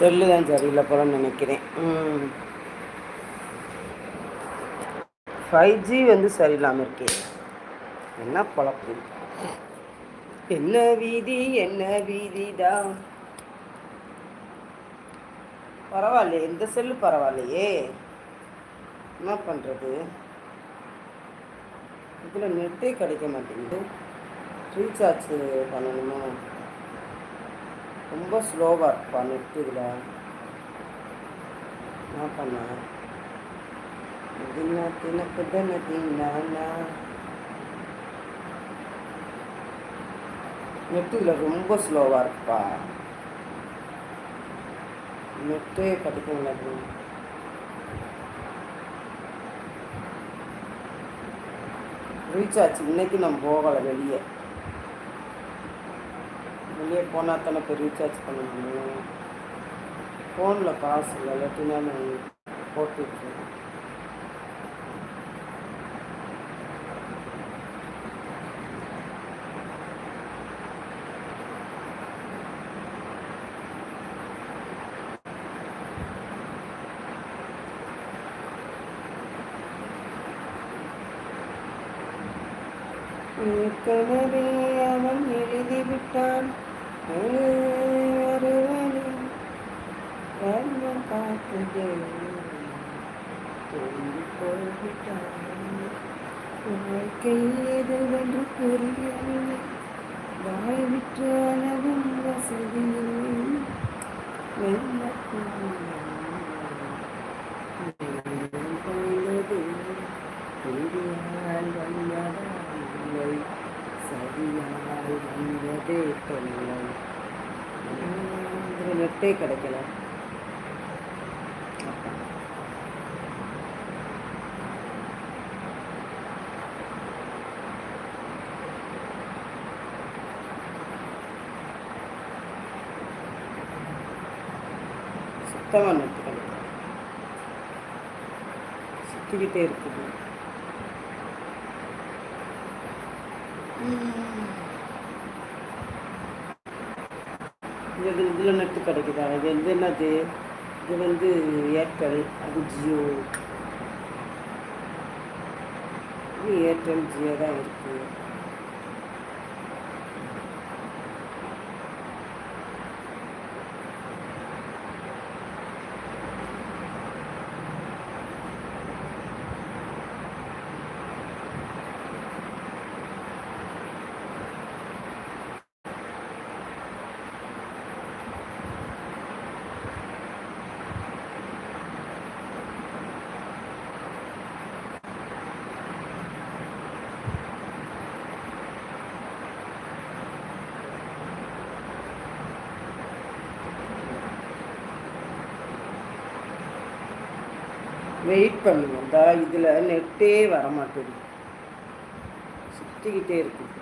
Cell தான் சரியில்லை போல நினைக்கிறேன். ஃபைவ் ஜி வந்து சரியில்லாமல் இருக்கே. என்ன பழப்பு? என்ன வீதி என்ன வீதிதான் பரவாயில்லையே இந்த செல்லு பரவாயில்லையே. என்ன பண்ணுறது இதில் நெட்டே கிடைக்க மாட்டேங்குது. ரீசார்ஜ் பண்ணணுமா? ரொம்ப ஸ்லோவாக இருப்பா நெட் இதில் என்ன பண்ண? தின தினக்கு தானே தின்னா நெட்டு இதில் ரொம்ப ஸ்லோவாக இருப்பா. நெட்டே கிடைக்க மாட்டேங்குது ரீசார்ஜ் இன்னைக்கு நம்ம போகலை வெளியே. வெளியே போனால் தானே இப்போ ரீசார்ஜ் பண்ண முடியும் ஃபோனில் காசு இல்லை இல்லாட்டினா நான் போட்டுருக்கேன் ஏற்கனவே அவன் எழுதிவிட்டான் ஒருவனை வண்ணம் காட்டுதே தோன்றி போய்விட்டான் வாழ்க்கை ஏதுவென்று புரியவில்லை. வாய் விட்டு அளவும் வசதியில் போனது பெரியால் சரியால் வந்ததே தொல்லை. இதில் நெட்டே கிடைக்கல சுத்தமாக நெட்டு கிடைக்கல சுற்றிக்கிட்டே இருக்குது இது இதில் நட்டு கிடைக்குதா? இது வந்து என்னது? இது வந்து ஏர்டெல் அது ஜியோ. இது ஏர்டெல் ஜியோ தான் இருக்குது வெயிட் பண்ணுங்கடா இதில் நெட்டே வர மாட்டேங்குது சுற்றிக்கிட்டே இருக்குது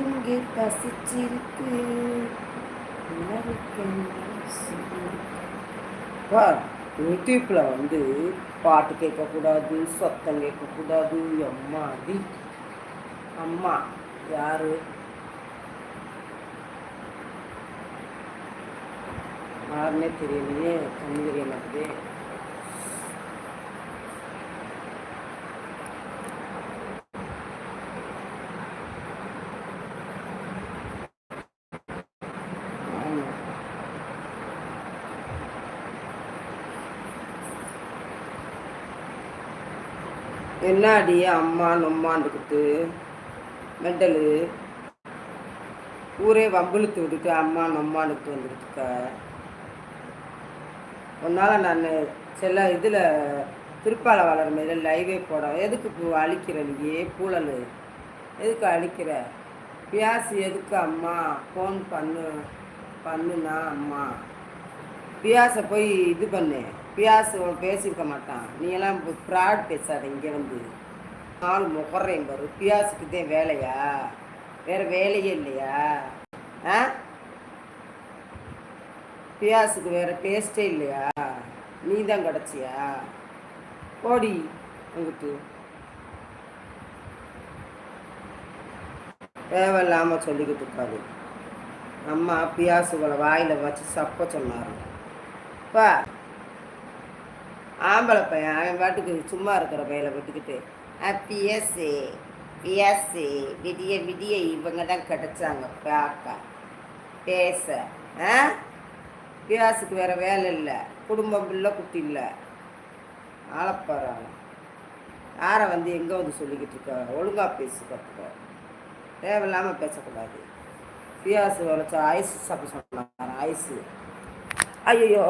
இங்கே பசிச்சிருக்கு. வா யூடியூப்பில் வந்து பாட்டு கேட்கக்கூடாது சத்தம் கேட்கக்கூடாது. அம்மாடி அம்மா யார்? யாருன்னே தெரியலையே கண்ணு தெரிய மாட்டேது என்னாடி அம்மா நொம்மாண்டுக்கிட்டு மெண்டலு. ஊரே வம்பிழுத்து விட்டுட்டு அம்மா நொம்மாண்டுக்கிட்டு வந்துருக்க ஒன்றால் நான் சில இதில் திருப்பால வளர மாரி லைவே போட எதுக்கு பூ அழிக்கிற நீயே பூழல் எதுக்கு அழிக்கிற? பியாசு எதுக்கு அம்மா? ஃபோன் பண்ணு பண்ணுனா அம்மா. பியாசை போய் இது பண்ணு. பியாசு பேசியிருக்க மாட்டான். நீ எல்லாம் ஃப்ராட் பேசாத இங்கே வந்து. நாள் முகர்றேன் பாரு. பியாசுக்கு தான் வேலையா? வேற வேலையே இல்லையா? ஆ? பியாசுக்கு வேற டேஸ்டே இல்லையா? நீ தான் கிடச்சியா போடி உங்கட்டு தேவையில்லாமல் சொல்லிக்கிட்டு இருக்காது. அம்மா பியாசுகளை வாயில் வச்சு சப்ப சொன்னார். பா ஆம்பளை பையன் அவன் பாட்டுக்கு சும்மா இருக்கிற பையலை விட்டுக்கிட்டு பிஎஸ்சி பிஎஸ்சி விடிய விடிய இவங்க தான் கிடச்சாங்க பார்க்க பேச ஆ? பியாசுக்கு வேறு வேலை இல்லை குடும்பம் பிள்ளை குட்டி இல்லை. ஆளப்பாரு யாரை வந்து எங்கே வந்து சொல்லிக்கிட்டு இருக்க? ஒழுங்காக பேசி கற்றுக்க தேவையில்லாமல் பேசக்கூடாது. பியாசு வளர்ச்சா ஐஸ் சாப்பிட சொன்னாங்க ஐஸு. ஐயோ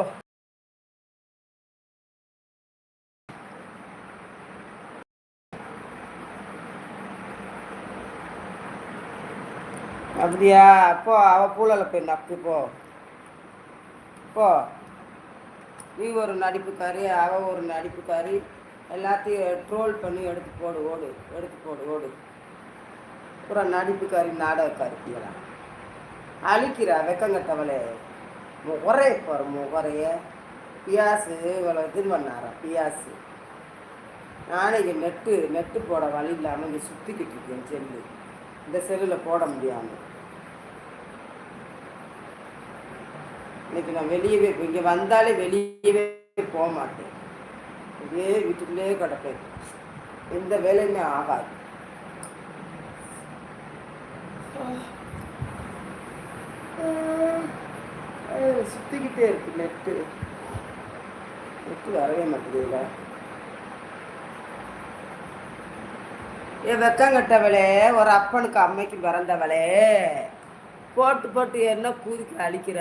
அப்படியா? போ அவ பூழல போய் அப்படி போ. போ. நீ ஒரு நடிப்புக்காரி அவ ஒரு நடிப்புக்காரி. எல்லாத்தையும் ட்ரோல் பண்ணி எடுத்து போடு ஓடு எடுத்து போடு ஓடு. பூரா நடிப்புக்காரி நாடகக்காரி இதெல்லாம் அழிக்கிறா வெக்கங்கட்டவளே முகரைய போகிற முகரைய பியாசு இவ்வளோ இது பண்ணாரா பியாசு. நானே இங்கே நெட்டு நெட்டு போட வழி இல்லாமல் இங்கே சுற்றிக்கிட்டு இருக்கேன் செல்லு. இந்த செல்லில் போட முடியாமல் இன்னைக்கு நான் வெளியவே இங்கே வந்தாலே வெளியவே போக மாட்டேன் இதே வீட்டுக்குள்ளே கிடப்பேன். எந்த வேலையுமே ஆகாது. சுற்றிக்கிட்டே இருக்கு நெட்டு நெட்டு வரவே மாட்டேங்குதுல ஏ வெக்கங்கட்டவளே ஒரு அப்பனுக்கு அம்மைக்கு பிறந்தவளே. போட்டு போட்டு என்ன கூதிக்கு அழிக்கிற?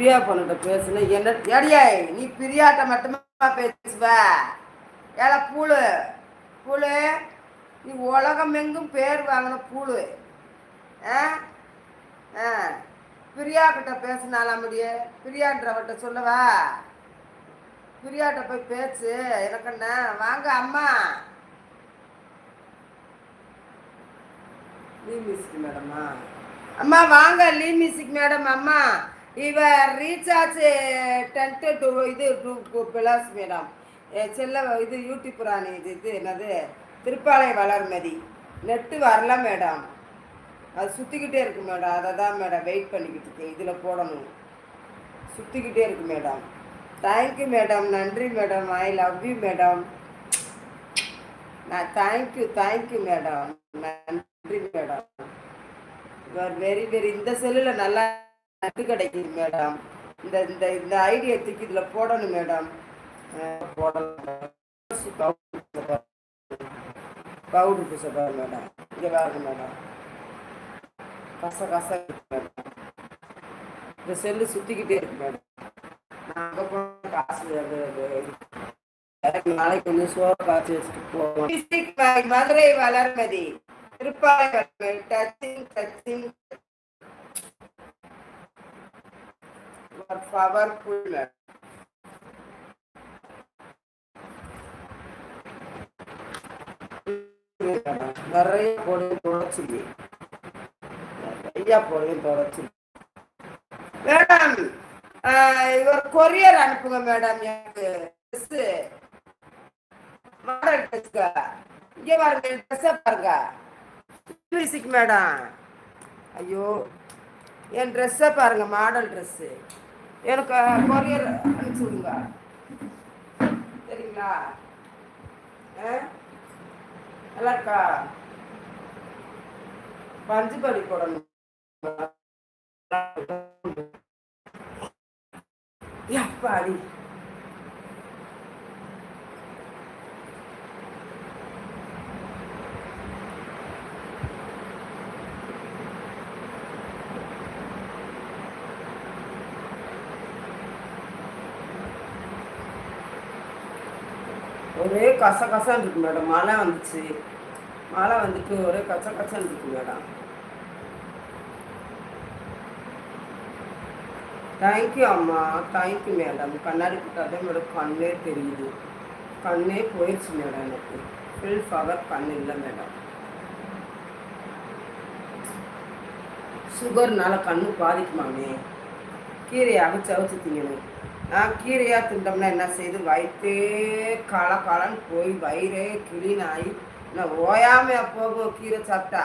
பிரியா பொண்ணுகிட்ட பேசுன என்ன எடியாய் நீ பிரியாட்ட மட்டுமா பேசுவ? ஏல பூளு பூளு நீ உலகம் எங்கும் பேர் வாங்கின பூளு ஆ? ஆ. பிரியா கிட்ட பேசினாலா முடியே? பிரியான்றவர்கிட்ட சொல்லவா? பிரியாட்ட போய் பேசு எனக்கு வாங்க அம்மா. லீ மியூசிக் மேடமா? அம்மா வாங்க லீ மியூசிக் மேடம் அம்மா. இவர் ரீசார்ஜ் டென்ட்டு டூ இது டூ பிளஸ் மேடம் செல்ல இது யூடியூப் ராணி இது இது என்னது? திருப்பாலை வளர்மதி நெட்டு வரல மேடம் அது சுற்றிக்கிட்டே இருக்கு மேடம் அதை தான் மேடம் வெயிட் பண்ணிக்கிட்டு இருக்கேன். இதில் போடணும். சுற்றிக்கிட்டே இருக்கு மேடம் தேங்க்யூ மேடம் நன்றி madam I love you madam நான் thank you thank you madam நன்றி மேடம் வெரி வெரி இந்த செல்லில் நல்லா நட்டு கிடைக்குது மேடம். இந்த இந்த இந்த ஐடியா தூக்கி இதில் போடணும் மேடம். போடணும். பவுடர் பூசப்பா மேடம். இங்கே வேறு மேடம். கச கச இருக்கு மேடம். இந்த செல்லு சுற்றிக்கிட்டே இருக்கு மேடம். நான் அங்கே போன காசு நாளைக்கு கொஞ்சம் சோறு காய்ச்சி வச்சுட்டு போவோம். Madurai Valarmathi. Tiruppalai touching touching powerful madam நிறைய பொருள் தொடச்சு நிறைய பொருள் தொடச்சு மேடம் இவர் கொரியர் அனுப்புங்க மேடம் எனக்கு. ட்ரெஸ்ஸு மாடல் ட்ரெஸ்க்கு இங்கே பாருங்க ட்ரெஸ்ஸை பாருங்க. மியூசிக் மேடம் ஐயோ என் ட்ரெஸ்ஸை பாருங்க மாடல் ட்ரெஸ்ஸு எனக்கு கொரியர் அனுப்பிச்சு விடுங்க. சரிங்களா? ஆ? நல்லா இருக்கா? பஞ்சு படி போடணும். அப்பாடி ஒரே கச கசன்னு இருக்கு மேடம். மழை வந்துச்சு. மழை வந்துட்டு ஒரே கச்ச கச்சன்னு இருக்கு மேடம் தேங்க்யூ அம்மா தேங்க்யூ மேடம் கண்ணாடி போட்டாதே மேடம் கண்ணே தெரியுது. கண்ணே போயிடுச்சு மேடம் எனக்கு. ஃபுல் பவர் கண் இல்லை மேடம். சுகர்னால கண்ணு பாதிக்குமாமே. கீரையை அவிச்சு அவிச்சு திங்கணும். கீரையாக திண்டோம்னா என்ன செய்யுது வயிற்றே கால காலன்னு போய் வயிறே கிளீன் ஆகி நான் போகும் கீரை சாப்பிட்டா?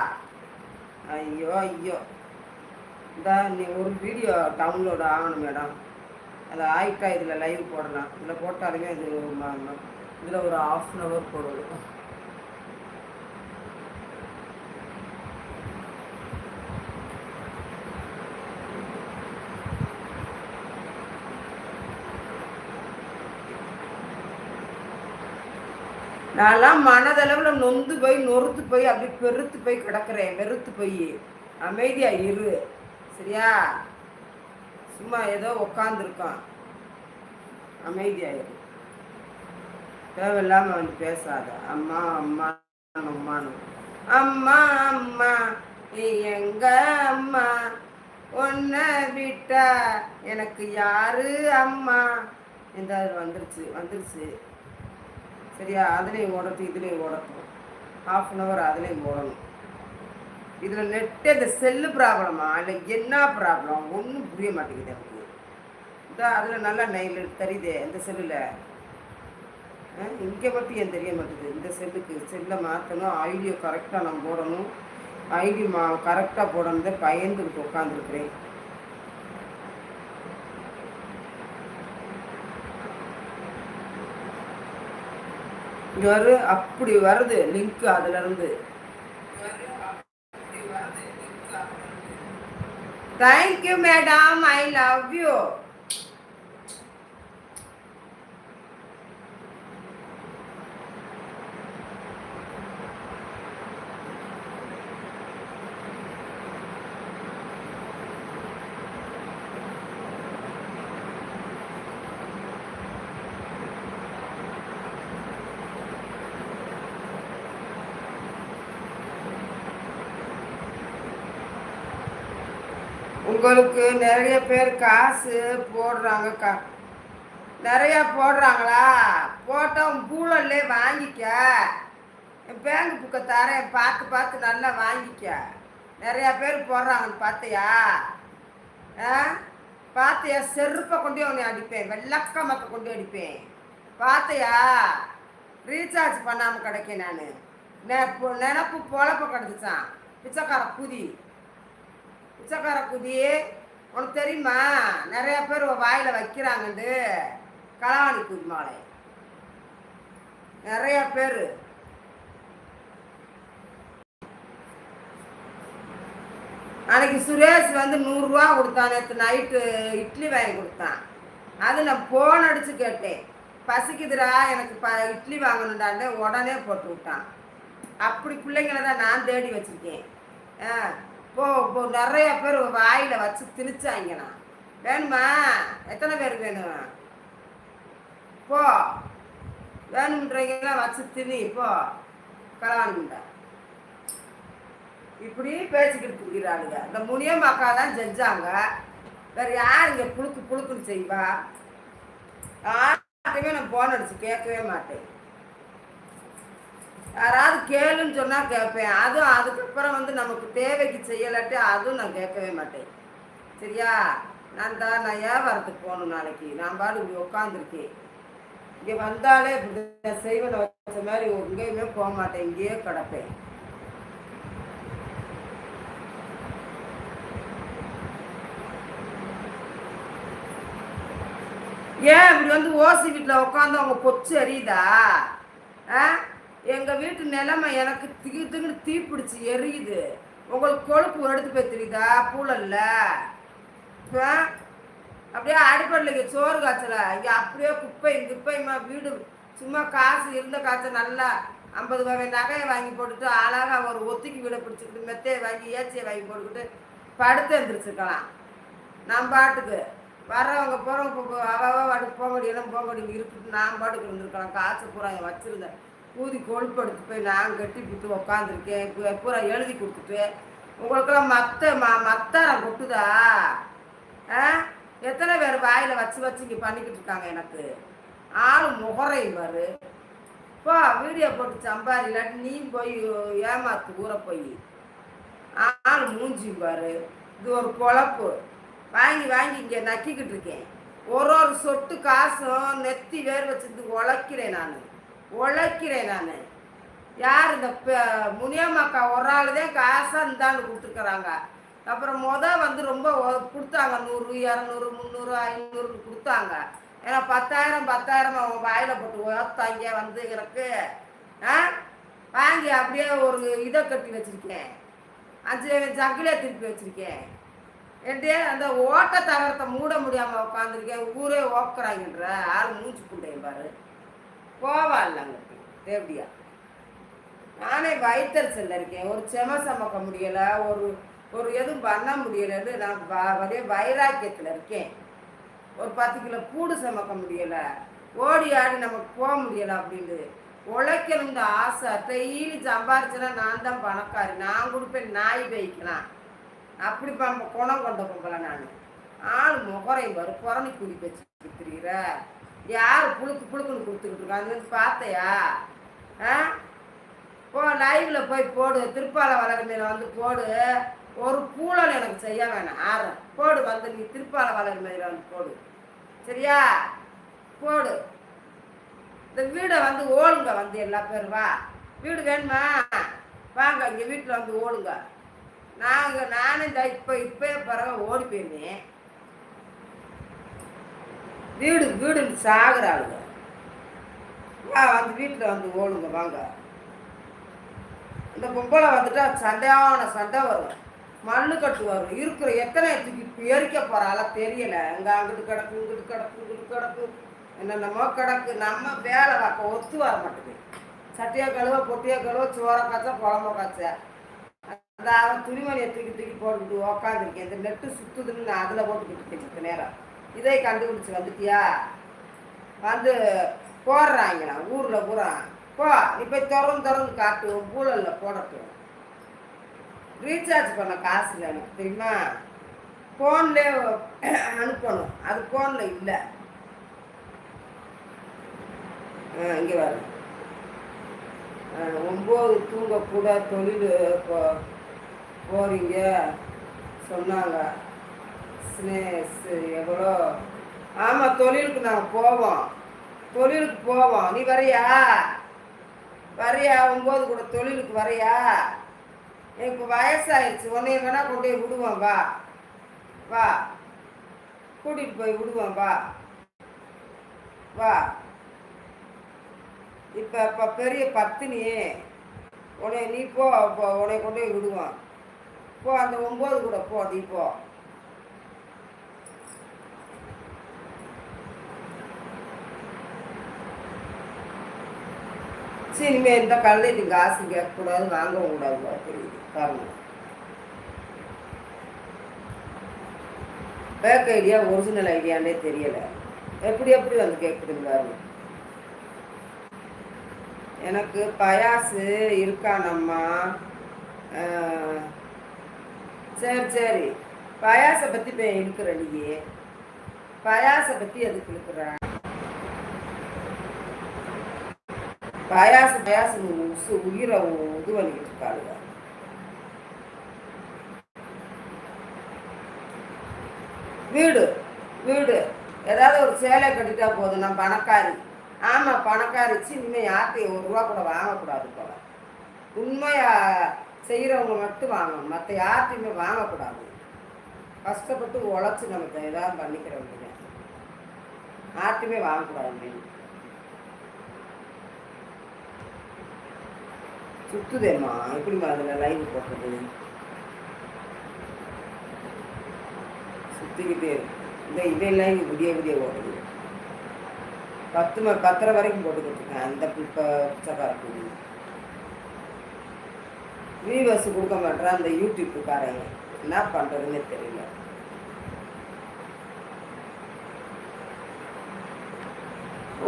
ஐயோ ஐயோ. இந்த நீ ஒரு வீடியோ டவுன்லோட் ஆகணும் மேடம். அது ஆயிட்டா இதில் லைவ் போடலாம். இதில் போட்டாலுமே அது இதில் ஒரு ஆஃப் அன் ஹவர் போடணும் நான்லாம் மனதளவில் நொந்து போய் நொறுத்து போய் அப்படி பெருத்து போய் கிடக்கிறேன். வெறுத்து போய். அமைதியாக இரு. சரியா? சும்மா ஏதோ உக்காந்துருக்கான். அமைதியாக இரு. தேவையில்லாமல் வந்து பேசாத. அம்மா அம்மா அம்மானு அம்மா அம்மா நீ எங்க அம்மா? ஒன்ன விட்டா எனக்கு யாரு அம்மா? இந்த வந்துருச்சு வந்துருச்சு. சரியா? அதுலேயும் ஓடட்டும் இதுலேயும் ஓடட்டும். ஹாஃப் அன் ஹவர் அதுலேயும் ஓடணும். இதில் நெட்டு இந்த செல்லு ப்ராப்ளமா இல்லை என்ன ப்ராப்ளம் ஒன்றும் புரிய மாட்டேங்குது எனக்கு. இந்த அதில் நல்லா நைல் தெரியுதே இந்த செல்லில் இங்கே மட்டும் ஏன் தெரிய மாட்டேங்குது? இந்த செல்லுக்கு செல்லை மாற்றணும் ஐடியோ கரெக்டாக நான் போடணும். ஐடி மா கரெக்டாக போடணும். பயந்துக்கிட்டு உட்காந்துருக்குறேன் இங்க வரு அப்படி வருது லிங்க் அதுல இருந்து thank you madam I love you உங்களுக்கு நிறைய பேர் காசு போடுறாங்க கா நிறையா போடுறாங்களா? போட்டோம் பூலல்லே வாங்கிக்க. பேங்க் புக்கை தரேன் பார்த்து பார்த்து நல்லா வாங்கிக்க. நிறையா பேர் போடுறாங்கன்னு பார்த்தியா? ஆ? பார்த்தியா? செருப்பை கொண்டு உன்னை அடிப்பேன் வெள்ளக்க மக்க கொண்டு அடிப்பேன். பார்த்தியா? ரீசார்ஜ் பண்ணாமல் கிடைக்கேன் நான். நினப்பு பொழப்ப கிடச்சிச்சான் பிச்சைக்கார புதி பிச்சைக்கார குதி உனக்கு தெரியுமா? நிறைய பேர் வாயில் வைக்கிறாங்கண்டு. களவாணி குதிமாலை நிறைய பேர். அன்னைக்கு சுரேஷ் வந்து நூறுரூவா கொடுத்தான். நேற்று நைட்டு இட்லி வாங்கி கொடுத்தான். அது நான் ஃபோன் அடித்து கேட்டேன். பசிக்குதுடா எனக்கு ப இட்லி வாங்கணுண்டாண்டே உடனே போட்டு விட்டான். அப்படி பிள்ளைங்கள தான் நான் தேடி வச்சுருக்கேன். ஆ. இப்போ இப்போ நிறைய பேர் வாயில் வச்சு திணிச்சாங்கண்ணா. வேணுமா? எத்தனை பேர் வேணும்? போ. வேணுன்றீங்களாம் வச்சு திணி இப்போ கலவானுண்டா இப்படி பேசிக்கிட்டு இருக்கிறாளுங்க. இந்த முனியம்மாக்கா தான் செஞ்சாங்க வேற யார் இங்கே புழுக்கு புழுக்குன்னு செய்வா? யார்கிட்டயுமே நான் போன் அடிச்சு கேட்கவே மாட்டேன். யாராவது கேளுன்னு சொன்னால் கேட்பேன். அதுவும் அதுக்கப்புறம் வந்து நமக்கு தேவைக்கு செய்யலாட்டி அதுவும் நான் கேட்கவே மாட்டேன். சரியா? நான் தான் நான் வியாபாரத்துக்கு போகணும் நாளைக்கு? நான் பாடு இப்படி உட்காந்துருக்கேன் இங்கே வந்தாலே இப்படி செய்வனை வச்ச மாதிரி எங்கேயுமே போக மாட்டேன். இங்கேயே கிடப்பேன். ஏன் இப்படி வந்து ஓசி வீட்டில் உட்காந்து அவங்க பொச்சு எரியுதா ஆ? எங்கள் வீட்டு நிலைமை எனக்கு திகு திகுன்னு பிடிச்சி எரியுது உங்களுக்கு கொழுப்பு எடுத்து போய் தெரியுதா பூழல்ல அப்படியே அடிப்படையில் சோறு காய்ச்சல இங்கே அப்படியே குப்பை குப்பைமா வீடு சும்மா காசு இருந்த காய்ச்சல் நல்லா ஐம்பது ரூபாய் நகையை வாங்கி போட்டுட்டு அழகாக ஒரு ஒத்திக்கு வீடை பிடிச்சிக்கிட்டு மெத்தையை வாங்கி ஏச்சியை வாங்கி போட்டுக்கிட்டு படுத்து எழுந்திரிச்சிருக்கலாம் நான் பாட்டுக்கு வர்றவங்க போகிறவங்க அவ வாட்டுக்கு போக முடியலாம் போக முடியும் இருக்குது நான் பாட்டுக்கு இருந்திருக்கலாம் காசு பூரா வச்சுருந்தேன் ஊதி கொழுப்படுத்து போய் நான் கட்டி கொடுத்து உக்காந்துருக்கேன் பூரா எழுதி கொடுத்துட்டு உங்களுக்கெல்லாம் மத்த ம மத்தாரம் கொட்டுதா? ஆ? எத்தனை பேர் வாயில் வச்சு வச்சு இங்கே பண்ணிக்கிட்டு இருக்காங்க எனக்கு? ஆள் முகரை பாரு. போ வீடியோ போட்டு சம்பாரி இல்லாட்டி நீ போய் ஏமாத்து ஊற போய். ஆள் மூஞ்சி பாரு. இது ஒரு பொழப்பு வாங்கி வாங்கி இங்கே நக்கிக்கிட்டு இருக்கேன். ஒரு ஒரு சொட்டு காசும் நெத்தி வேர் வச்சிருந்து உழைக்கிறேன் நான். உழைக்கிறேன் நான். யார் இந்த ப- முனியம்மாக்கா ஒரு ஆள் தான் காசாக இருந்தாலும் கொடுத்துருக்குறாங்க. அப்புறம் மொதல் வந்து ரொம்ப கொடுத்தாங்க. நூறு இரநூறு முந்நூறு ஐநூறுன்னு கொடுத்தாங்க. ஏன்னா பத்தாயிரம் பத்தாயிரம் அவங்க வாயில் போட்டு ஓத்தாங்க வந்து எனக்கு ஆ? வாங்கி அப்படியே ஒரு இதை கட்டி வச்சுருக்கேன். அஞ்சு ஜக்கிலே திருப்பி வச்சிருக்கேன். ஏன்டே அந்த ஓட்ட தகரத்தை மூட முடியாமல் உட்காந்துருக்கேன் ஊரே ஓக்குறாங்கன்ற ஆள் மூச்சு புண்டையும் பாரு. போவா இல்லைங்க தேவடியா. நானே வயிற்றுச்சல் இருக்கேன். ஒரு செம சமக்க முடியலை. ஒரு ஒரு எதுவும் பண்ண முடியலைன்னு நான் ஒரே வைராக்கியத்தில் இருக்கேன். ஒரு பத்து கிலோ கூடு சமக்க முடியலை. ஓடி ஆடி நமக்கு போக முடியலை அப்படின்னு உழைக்கணுங்க ஆசை. டெய்லி சம்பாரிச்சுனா நான் தான் பணக்காரி. நான் கொடுப்பேன் நாய் வைக்கலாம் அப்படி பம்ப குணம் கொண்ட பொம்பளை நான். ஆள் முகரை வரும். புறணி குடி வச்சு யார் புழுக்கு புழுக்குன்னு கொடுத்துக்கிட்டு இருக்கோம் அது வந்து பார்த்தையா ஆ? போ லைவில் போய் போடு. திருப்பால வளர்மையில் வந்து போடு. ஒரு பூழல் எனக்கு செய்ய வேணாம். ஆறு. போடு வந்து நீ திருப்பால வளர்மையில வந்து போடு. சரியா? போடு. இந்த வீடை வந்து ஓடுங்க வந்து எல்லா பேரும் வா. வீடு வேணுமா? வாங்க இங்கே வீட்டில் வந்து ஓடுங்க. நாங்கள் நானும் இந்த இப்போ இப்போ பிறகு ஓடி போயிருந்தேன். வீடு வீடுன்னு சாகுற ஆளுங்க வா வந்து வீட்டில் வந்து ஓடுங்க வாங்க. இந்த பொம்பளை வந்துட்டா சண்டையான சண்டை வரும். மண்ணு கட்டு வரும். இருக்கிற எத்தனை தூக்கி எரிக்க போறால தெரியலை. அங்கே அங்கிட்டு கிடக்கு இங்கிட்டு கிடக்கு இங்கிட்டு கிடக்கு. என்னென்னமோ கிடக்கு. நம்ம வேலை பார்க்க ஒத்து வர மாட்டேங்குது சட்டியா கழுவ பொட்டியா கழுவ சோற காய்ச்சா குழம்பு காய்ச்ச. அந்த அவன் துணிமணியை தூக்கி தூக்கி போட்டுக்கிட்டு உக்காந்துருக்கேன். இந்த நெட்டு சுற்றுதுன்னு நான் அதில் போட்டுக்கிட்டு இருக்கேன் நேரம். இதை கண்டுபிடிச்சி வந்துட்டியா? வந்து போடுறாங்களா? ஊரில் பூரா. போ நீ போய் திறந்து திறந்து காட்டு உன் பூழலில் போடட்டும். ரீசார்ஜ் பண்ண காசு இல்லை எனக்கு தெரியுமா? ஃபோன்லேயே அனுப்பணும். அது ஃபோனில் இல்லை. ஆ இங்கே வர ஒம்பது தூங்கக்கூட தொழில் போ போகிறீங்க சொன்னாங்க. பிஸ்னஸ் எவ்வளோ? ஆமாம் தொழிலுக்கு நாங்கள் போவோம். தொழிலுக்கு போவோம். நீ வரியா? வரியா? ஒம்பது கூட தொழிலுக்கு வரியா? எனக்கு வயசாயிடுச்சு. உன்னைய வேணா கொண்டு போய் விடுவோம் வா. வா. கூட்டிகிட்டு போய் விடுவோம் வா. வா. இப்போ இப்போ பெரிய பத்தினி. உன்னை நீ போ போ. உன்னை கொண்டு போய் விடுவோம். போ அந்த ஒம்பது கூட போ நீ போ. சரி இனிமேல் இந்த கல்லைக்கு காசு கேட்கக்கூடாது வாங்கவும் கூடாது தெரியுது. காரணம் பேக் ஐடியா ஒரிஜினல் ஐடியானே தெரியலை. எப்படி எப்படி வந்து கேட்குதுங்க எனக்கு பயாசு இருக்கானம்மா சரி சரி. பயாசை பற்றி இப்போ இழுக்கிற நீ பயாசை பற்றி எதுக்கு இருக்கிறேன் பயாசு பயாசு உசு உயிரை இது பண்ணிக்கிட்டு இருக்காளுங்க வீடு வீடு. ஏதாவது ஒரு சேலை கட்டிட்டா போதும் நான் பணக்காரி. ஆமாம் பணக்காரி. இனிமேல் யார்கிட்டையும் ஒரு ரூபா கூட வாங்கக்கூடாது போல. உண்மையா செய்கிறவங்க மட்டும் வாங்கணும். மற்ற யார்கிட்டையுமே வாங்கக்கூடாது. கஷ்டப்பட்டு உழைச்சி நமக்கு ஏதாவது பண்ணிக்கிறவங்க வேண்டியது யார்கிட்டையுமே வாங்கக்கூடாது. அப்படின்னு சுத்துதேம்மா. எப்படிம்மா அதில் லைவ் போடுறது? சுற்றிக்கிட்டே இந்த இவன் லைவ் விடிய விடிய ஓடுது. பத்து ம பத்தரை வரைக்கும் போட்டுக்கிட்டு இருக்கேன். அந்த இப்போ பிச்சைக்காரக்கு வியூவர்ஸ் கொடுக்க மாட்டேறான் அந்த யூடியூப்புக்காரங்க என்ன பண்ணுறதுன்னு தெரியல.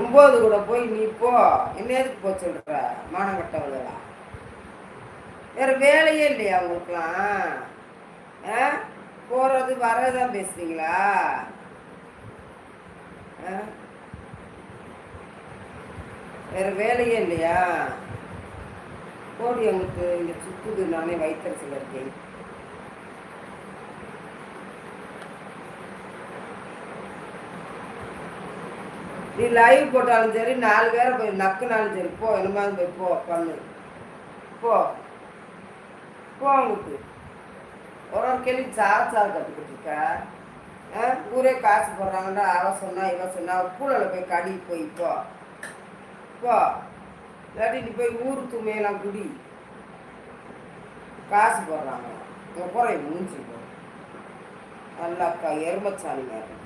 ஒம்பது கூட போய் நீ போ. என்ன எதுக்கு போ சொல்கிற மானங்கட்டவங்களா வேறு வேலையே இல்லையா அவங்களுக்குலாம் ஆ? போகிறது வரதான் பேசுறீங்களா? வேறு வேலையே இல்லையா? கோடி அவங்களுக்கு இங்கே சுற்றுது நானே வைத்தரசில் இருக்கேன். நீ லைவ் போட்டாலும் சரி நாலு பேரை போய் நக்குனாலும் சரி போ என்னமாங்க போய் போ பண்ணு. போ. போ ஒரு ஒரு கேள்வி சார் சார் கற்றுக்கிட்டு இருக்கா? ஆ? ஊரே காசு போடுறாங்கன்னா அவ சொன்னா இவ சொன்னா கூடல போய் கடி போய் போ. போ. இல்லாட்டி நீ போய் ஊர் துமையெல்லாம் குடி. காசு போடுறாங்க. உங்க போகிற மூஞ்சி போ. நல்லா எருமச்சாணி மாதிரி.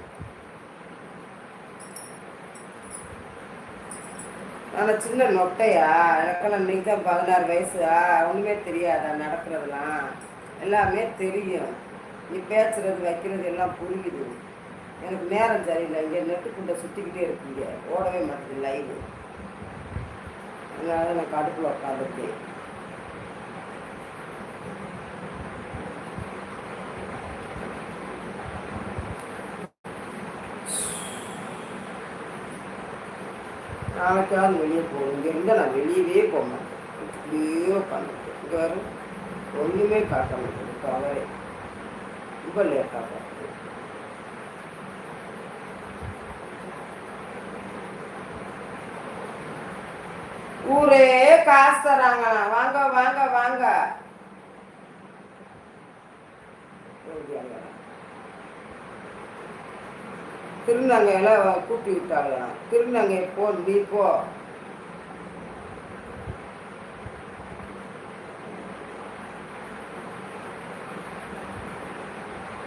நான் சின்ன நொட்டையா எனக்கெல்லாம் இன்னைக்கு தான் பதினாறு வயசா. ஒன்றுமே தெரியாதா நடக்கிறதுலாம் எல்லாமே தெரியும். நீ பேசுறது வைக்கிறது எல்லாம் புரியுது. எனக்கு நேரம் சரியில்லை. இங்கே நெட்டுக்குண்டை சுற்றிக்கிட்டே இருக்கீங்க ஓடவே மாட்டேங்குது லைவு. அதனால நான் கடுப்பில் உட்காந்துருக்கேன். நாளைக்காவது வெளியே போகணும். இங்கே இருந்தால் நான் வெளியவே போக மாட்டேன். வீட்டுக்குள்ளேயே உட்காந்துருக்கேன் இங்கே வர ஒன்றுமே காட்ட மாட்டேங்குது கவலை ரொம்ப லேட்டாக பார்த்து ஊரே காசு தராங்க. வாங்க வாங்க வாங்க. திருநங்கையெல்லாம் கூட்டி விட்டாங்களாம் திருநங்கை போ நீ போ.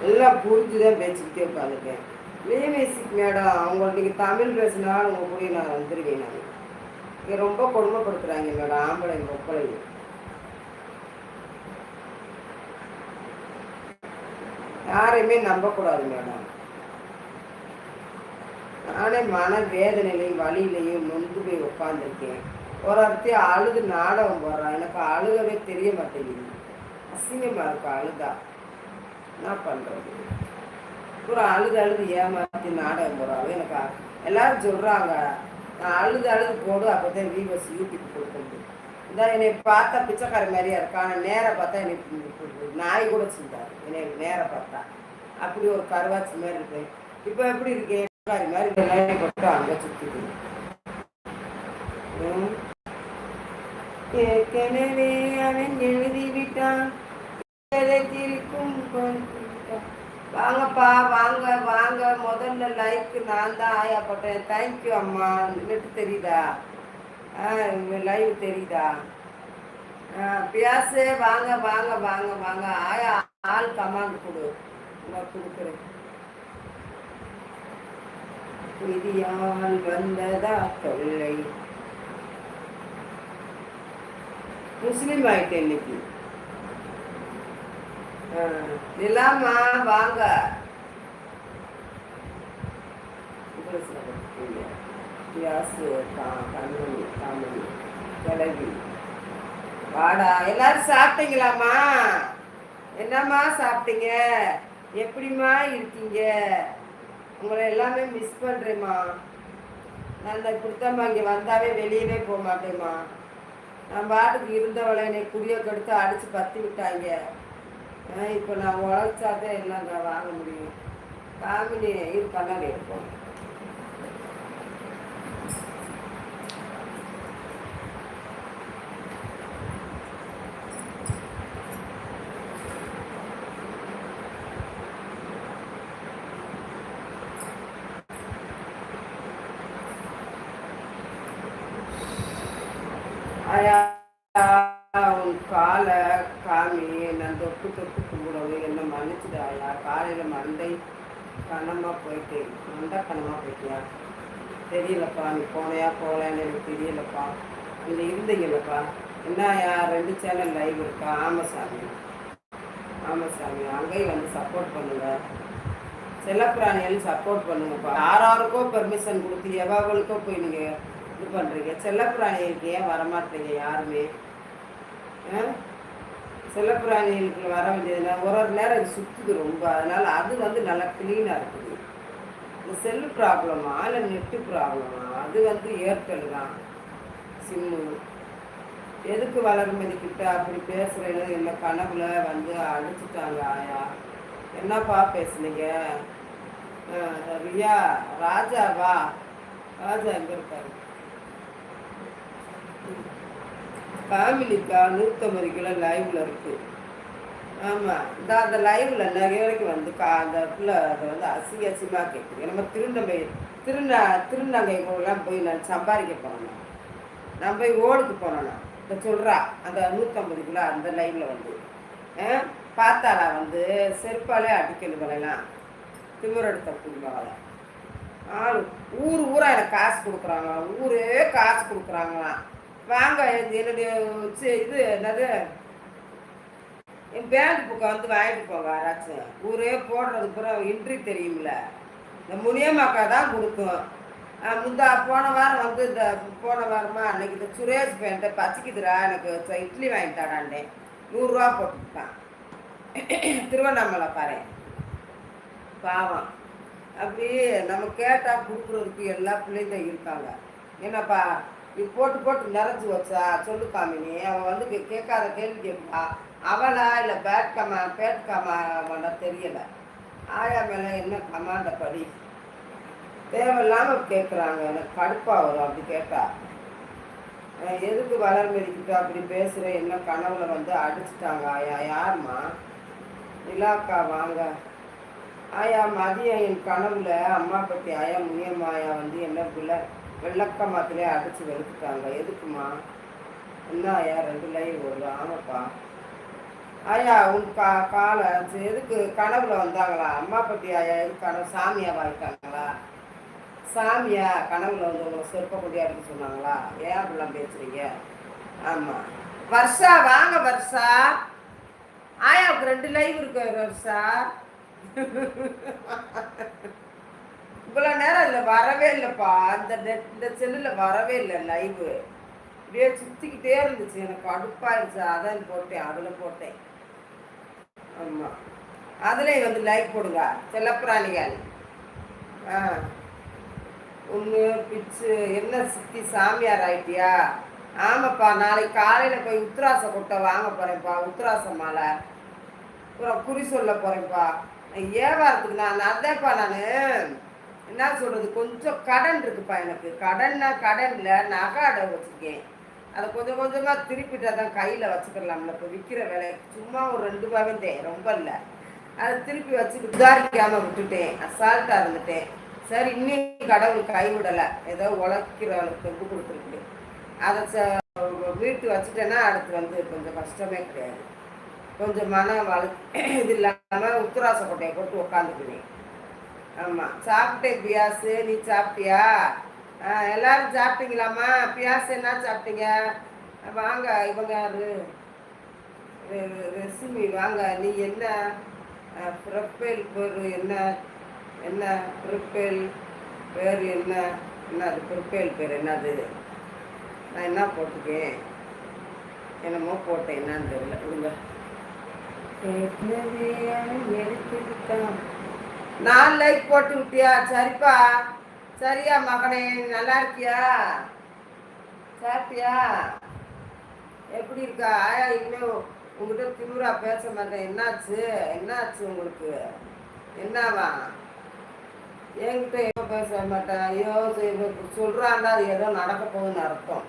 எல்லாம் புரிஞ்சுதான் பேசிக்கிட்டே உட்காந்துருக்கேன் மியூசிக் மேடம் அவங்க நீங்கள் தமிழ் பேசினா உங்கள் கூட நான் வந்துடுவேன் நான். இங்கே ரொம்ப கொடுமைப்படுத்துகிறாங்க மேடம் ஆம்பளை பொப்பளை யாரையுமே நம்பக்கூடாது மேடம். நானே மன வேதனையிலையும் வழியிலையும் நொந்து போய் உட்காந்துருக்கேன் ஒரு ஒருத்தி அழுது நாடகம் போடுறான் எனக்கு அழுகவே தெரிய மாட்டேங்குது. அசிங்கமாக இருக்கும் அழுதா. என்ன பண்ணுறது அப்புறம் அழுது அழுது ஏமாற்றி நாடகம் போடுறாங்க எனக்கு எல்லாரும் சொல்கிறாங்க நான் அழுது அழுது போடு அப்போ தான் வீவர்ஸ் யூடியூப் கொடுக்குறது இதான் என்னை பார்த்தா பிச்சைக்கார மாதிரியா இருக்கா? ஆனால் நேராக பார்த்தா என்னை நாய் கூட செஞ்சார். என்னை நேராக பார்த்தா. அப்படி ஒரு கருவாச்சி மாதிரி இருக்கேன் இப்போ எப்படி இருக்கேன் மாதிரி மாதிரி வெள்ளாடி போட்டு அங்கே சுற்றிட்டு ஏற்கனவே அவன் எழுதி விட்டான் இருக்கும் வாங்கப்பா வாங்க வாங்க. முதல்ல லைக்கு நான் தான் ஆயா போட்டேன். தேங்க்யூ அம்மா. நெட்டு தெரியுதா? லைவ் தெரியுதா? பியாசு வாங்க வாங்க வாங்க வாங்க. ஆயா ஆள் கமாண்ட் கொடு. நான் கொடுக்குறேன். விதியால் வந்ததா தொல்லை? முஸ்லீம் ஆயிட்டேன் இன்னைக்கு நிலாமா வாங்க. யாசு கண்மணி காமணி கிளவி வாடா எல்லாரும் சாப்பிட்டீங்களாம்மா? என்னம்மா சாப்பிட்டீங்க? எப்படிம்மா இருக்கீங்க? உங்களை எல்லாமே மிஸ் பண்ணுறேம்மா நான் இந்த கொடுத்தம்மா இங்கே வந்தாவே வெளியவே போக மாட்டேம்மா. நான் பாட்டுக்கு இருந்தவளை என்னை குடிய கெடுத்து அடித்து பற்றி விட்டாங்க. இப்போ நான் உழைச்சாதான் எல்லாம் நான் வாங்க முடியும். காமினி இது கண்ணாடி இருப்போம் ஆயா உன் காலை காமி நான் தொட்டு தொட்டு கும்பிடவே என்ன மன்னிச்சுடாயா காலையில் மண்டை கனமாக போயிட்டேன் மண்டை தெரியலப்பா நீ போனையா போகலான்னு எனக்கு தெரியலப்பா. நீங்கள் இருந்தீங்கல்லப்பா. யார் ரெண்டு சேனல் லைவ் இருக்கா? ஆமாம் சாமி. ஆமாம் சாமி. அங்கேயும் வந்து சப்போர்ட் பண்ணுங்க. செல்லப்பிராணிகள் சப்போர்ட் பண்ணுங்கப்பா. யாராருக்கோ பெர்மிஷன் கொடுத்து எவாவளுக்கோ போய் நீங்கள் இது பண்ணுறீங்க செல்லப்பிராணிகளுக்கு ஏன் வரமாட்டீங்க யாருமே? ஆ? செல்லப்பிராணிகளுக்கு வர வேண்டியதுனா ஒரு ஒரு நேரம் அது சுற்றுது ரொம்ப. அதனால் அது வந்து நல்லா க்ளீனாக இருக்குது இந்த செல்லு ப்ராப்ளமா இல்லை நெட்டு ப்ராப்ளமா அது வந்து ஏர்டெல் தான். சிம்மு எதுக்கு வளர்மதி கிட்ட? அப்படி பேசுகிறேன்னு என்ன கனவுல வந்து அடிச்சுட்டாங்க ஆயா. என்னப்பா பேசுனீங்க? ஆ, ரியா ராஜாவா ராஜா எங்கே இருக்காரு? ஃபேமிலிக்கா நூற்றம்பது கிலோ லைவில் இருக்குது ஆமாம் இந்த அந்த லைவில் நிறைய வரைக்கும் வந்து கா அந்த பிள்ளை அதை வந்து அசிங்க அசிங்கமாக கேட்குது நம்ம திருநங்கை திருந திருநங்கைலாம் போய் நான் சம்பாதிக்க போகணும் நான் போய் ஓடுக்கு போனோம் இந்த சொல்கிறா அந்த நூற்றம்பது கிலோ அந்த லைனில் வந்து. பார்த்தாளா வந்து செருப்பாலே அடிக்கணுங்களெல்லாம் திமிரெடுத்த குடும்பங்களை ஆள் ஊர் ஊராக எனக்கு காசு கொடுக்குறாங்களாம் ஊரே காசு கொடுக்குறாங்களாம். வாங்க என்னுடைய இது என்னது? என் பேங்க் புக்கை வந்து வாங்கிட்டு போங்க யாராச்சும். ஊரே போடுறது பூரா இன்ட்ரி தெரியும்ல. இந்த முனியம்மாக்கா தான் கொடுக்கும் முந்தா போன வாரம் வந்து இந்த போன வாரமாக அன்னைக்கு இந்த சுரேஷ் பேண்ட்டை பசிக்குதுரா எனக்கு இட்லி வாங்கிட்டாடாண்டே நூறுரூவா போட்டுட்டான். திருவண்ணாமலை பாரு. பாவம். அப்படி நம்ம கேட்டால் கொடுக்குறதுக்கு எல்லா பிள்ளைங்க இருக்காங்க. என்னப்பா நீ போட்டு போட்டு நிறைச்சி வச்சா சொல்லு காமினி. அவன் வந்து கேட்காத கேள்வி கேட்பா. அவனா இல்லை பேட் கமா பேட் கமாண்டா தெரியலை. ஆயா மேலே என்ன கமாண்ட படி? தேவையில்லாமல் கேட்குறாங்க எனக்கு கடுப்பாக வரும். அப்படி கேட்டா. எதுக்கு வளர் மெதிக்கிட்டு அப்படி பேசுகிற என்ன கனவுல வந்து அடிச்சிட்டாங்க ஆயா. யாருமா நிலாக்கா வாங்க. ஆயா மதியம் என் கனவுல அம்மா பற்றி ஆயா முனியம்மா ஆயா வந்து என்ன பிள்ளை? வெள்ளக்கமாத்திலே அடைச்சி வெளுத்துட்டாங்க. எதுக்குமா? என்ன ஆயா ரெண்டு லைன் ஒரு ஆமாப்பா. ஆயா உன் கா காலை எதுக்கு கனவுல வந்தாங்களா? அம்மா பத்தி ஆயா எதுக்கு கனவு சாமியா வாங்கிட்டாங்களா சாமியா கனவுல வந்து உங்களை சொற்ப அப்படின்னு சொன்னாங்களா? ஏன் அப்படிலாம் பேசுறீங்க? ஆமாம் வர்ஷா வாங்க வர்ஷா. ஆயாவுக்கு ரெண்டு லைவ் இருக்கு வர்ஷா. இவ்வளோ நேரம் இல்லை வரவே இல்லைப்பா. அந்த நெட் இந்த செல்லில் வரவே இல்லை லைவு இப்படியே சுற்றிக்கிட்டே இருந்துச்சு. எனக்கு அடுப்பாயிருச்சு. அதான் போட்டேன் அதில் போட்டேன். ஆமாம் அதில் வந்து லைக் போடுங்க. செல்லப்பிராணிகள். ஆ. ஒன்று பிச்சு என்ன சித்தி சாமியார் ஆயிட்டியா? ஆமாப்பா நாளைக்கு காலையில் போய் உத்ராச கொட்டை வாங்க போகிறேன்ப்பா உத்ராச மாலை. அப்புறம் குறி சொல்ல போகிறேன்ப்பா ஏவாரத்துக்கு நான் அதேப்பா நான். என்ன சொல்கிறது கொஞ்சம் கடன் இருக்குப்பா எனக்கு. கடன்னா கடனில் நகை அடை வச்சுருக்கேன். அதை கொஞ்சம் கொஞ்சமாக திருப்பிட்டு தான் கையில் வச்சுக்கலாம்ல. இப்போ விற்கிற வேலை சும்மா ஒரு ரெண்டு ரூபாவே தேன் ரொம்ப இல்லை. அதை திருப்பி வச்சு உதாரிக்காமல் விட்டுட்டேன். அசால்ட்டாக இருந்துட்டேன். சரி இன்னும் கடவுள் கைவிடலை ஏதோ உழைக்கிறவளுக்கு இது கொடுத்துருக்கு. அதை ச வீட்டு வச்சுட்டேன்னா அடுத்து வந்து கொஞ்சம் கஷ்டமே கிடையாது. கொஞ்சம் மன வள இது இல்லாமல் உத்தராசக்கோட்டையை போட்டு உட்காந்துக்குவேன் ஆமாம் சாப்பிட்டேன் பியாசு நீ சாப்பிட்டியா? எல்லாரும் சாப்பிட்டீங்களாம்மா? பியாசு என்ன சாப்பிட்டீங்க? வாங்க இவங்க யாரு? ரெசிமி வாங்க. நீ என்ன? ப்ரொஃபைல் பேர் என்ன? என்ன? ப்ரிப்பேல் பேர் என்ன? என்னது? ப்ரிப்பேல் பேர் என்னது? நான் என்ன போட்டிருக்கேன்? என்னமோ போட்டேன் என்னன்னு தெரியல. விடுங்க நான் லைக் போட்டு விட்டியா? சரிப்பா. சரியா மகனே நல்லா இருக்கியா? சாப்பிட்டியா? எப்படி இருக்கா? ஆயா இன்னும் உங்ககிட்ட திமுறா பேச மாட்டேன். என்னாச்சு? என்னாச்சு உங்களுக்கு? என்னவா? என்கிட்ட எப்போ பேச மாட்டேன் ஐயோ சொல்கிறாண்டா அது ஏதோ நடக்க போகுதுன்னு அர்த்தம்.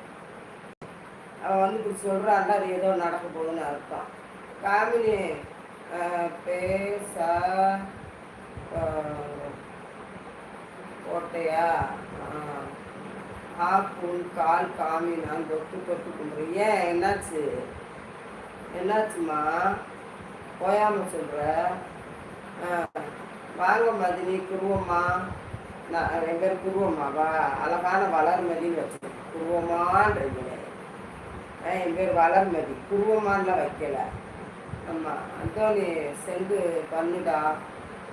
அவன் வந்து இப்படி சொல்கிறாண்டா அது ஏதோ நடக்க போகுதுன்னு அர்த்தம். காமினி பேச கோட்டையா ஆப்பும் கால் காமி நான் தொட்டு தொட்டு கும்பிட்றேன். ஏன்? என்னாச்சு? என்னாச்சுமா போயாம சொல்கிற வாங்க மதினி குருவம்மா. நான் என் பேர் குருவம்மாவா? அழகான வளர்மதின்னு வச்சுருக்கேன் குருவமான்றீங்க என் பேர் வளர்மதி குருவமானலாம் வைக்கலை. ஆமாம் அந்தோனி சென்று பண்ணுடா.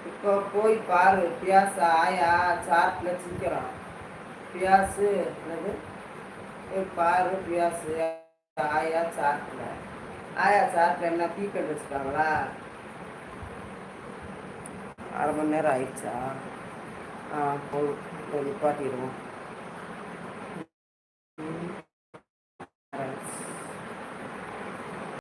இப்போ போய் பாரு பியாசு ஆயா சாட்டில் சிக்கிறோம் பியாசு என்னது? போய் பாரு பியாசு ஆயா சாட்டில் ஆயா சாட்டில் என்ன பீக்கெட் வச்சுருக்காங்களா அரை மணி நேரம் ஆயிடுச்சா? ஆ போய் நிப்பாட்டிடுவோம்.